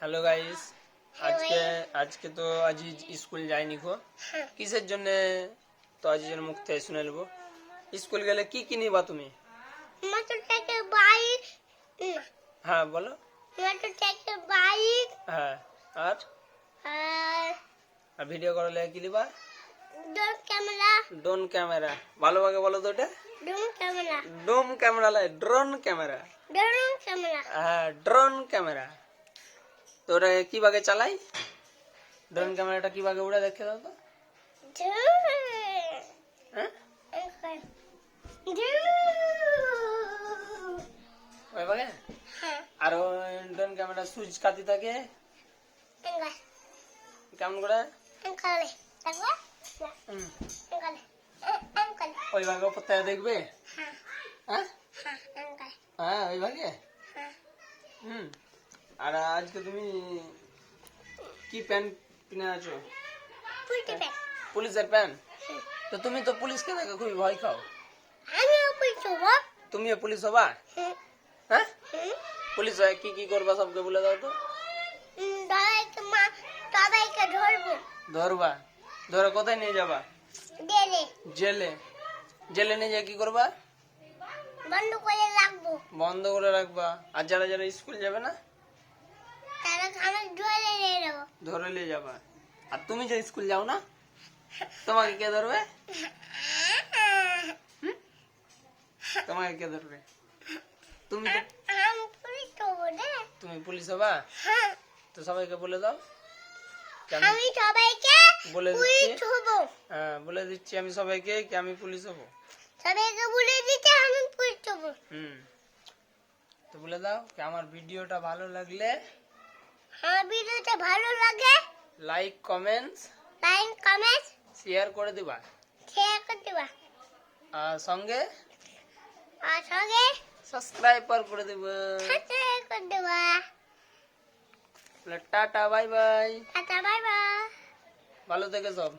Hello guys আজকে আজকে তো আজিজ স্কুল যায়নি গো। হ্যাঁ। কিসের জন্য তো আজিজের মুখ থেকে শুনে নেব? স্কুল গেলে কি কি নিবা তুমি? Motor bike. হ্যাঁ বলো। Motor bike. হ্যাঁ আর? আর ভিডিও করলে কি নিবা? Door camera. Drone camera. ভালোভাবে বলো তো ওটা? Dome camera. ডোম ক্যামেরা লাই ড্রোন ক্যামেরা। Drone camera. হ্যাঁ ড্রোন ক্যামেরা। তো ওটা কি ভাগে চালাই? ড্রোন ক্যামেরাটা কি ভাগে উড়ে দেখে দাও তো। হ্যাঁ? আর ড্রোন ক্যামেরা সুইচ কাতি থাকে। কেমন করে? এঙ্গালে দেখো হুম, এঙ্গালে এঙ্গালে ওই ভাগে উপর থেকে দেখবে? হ্যাঁ। হ্যাঁ? হ্যাঁ ওই ভাগে হ্যাঁ। হুম। আর আজকে তুমি কি প্যান্ট কিনে আছো পুলিশের প্যান্ট তো তুমি তো পুলিশকে দেখে খুবই ভয় খাও। তুমিও পুলিশ হবা? হ্যাঁ? পুলিশ হয়ে কি কি করবা সবকে বলে দাও তো। মা ধরবা। ধরে কোথায় নিয়ে যাবা? ডেলে জেলে। জেলে নিয়ে যা কি করবা? বন্ধ করে রাখব। বন্ধ করে রাখবা। আর যারা যারা স্কুল যাবে না? ধরে নিয়ে নেব ধরে নিয়ে যাবা। আর তুমি যে স্কুল যাও না তোমাকে কে ধরবে? তোমাকে কে ধরবে? তুমি তো আমি পুলিশ হব রে তুমি পুলিশ হবা? হ্যাঁ তো সবাইকে বলে দাও। কেন? আমি সবাইকে বলে পুলিশ দিচ্ছি। হব। হ্যাঁ বলে দিচ্ছি আমি সবাইকে কি আমি পুলিশ হব? সবাইকে বলে দিতে আমি পুলিশ হব। হুম। তো বলে দাও কি আমার ভিডিওটা ভালো লাগলে আমার ভিডিওটা ভালো লাগে like comments like comments share করে দিবা। শেয়ার করে দেবা। আর সঙ্গে আর সঙ্গে করে দিবা। সাবস্ক্রাইব করে দিবা। Tata bye bye tata bye bye ভালো থেকে সব।